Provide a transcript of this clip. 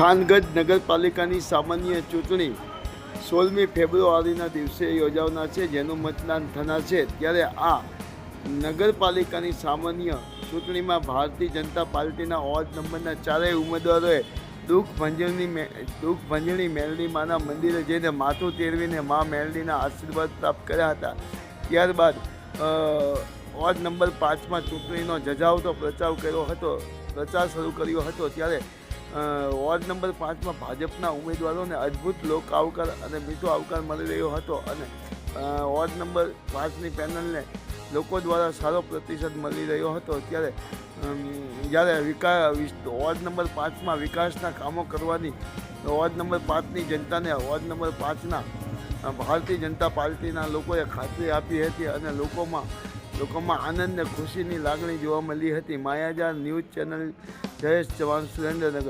મગધ નગરપાલિકાની સામાન્ય ચૂંટણી સોળમી ફેબ્રુઆરીના દિવસે યોજાનાર છે, જેનું મતદાન થનાર છે. ત્યારે આ નગરપાલિકાની સામાન્ય ચૂંટણીમાં ભારતીય જનતા પાર્ટીના વોર્ડ નંબરના ચારેય ઉમેદવારોએ દુઃખ ભંજણી દુઃખ ભંજણી મેલડી માના મંદિરે જઈને માથું તેરવીને મા મેલડીના આશીર્વાદ પ્રાપ્ત કર્યા હતા. ત્યારબાદ વોર્ડ નંબર પાંચમાં ચૂંટણીનો જજાવતો પ્રચાર કર્યો હતો, પ્રચાર શરૂ કર્યો હતો. ત્યારે વોર્ડ નંબર પાંચમાં ભાજપના ઉમેદવારોને અદ્ભુત લોક આવકાર અને મીઠો આવકાર મળી રહ્યો હતો અને વોર્ડ નંબર પાંચની પેનલને લોકો દ્વારા સારો પ્રતિસાદ મળી રહ્યો હતો. ત્યારે જ્યારે વિકાસ વોર્ડ નંબર પાંચમાં વિકાસના કામો કરવાની, વોર્ડ નંબર પાંચની જનતાને વોર્ડ નંબર પાંચના ભારતીય જનતા પાર્ટીના લોકોએ ખાતરી આપી હતી અને લોકોમાં લોકોમાં આનંદ અને ખુશીની લાગણી જોવા મળી હતી. Mayajar news channel, Jayesh Jawan Surendranagar.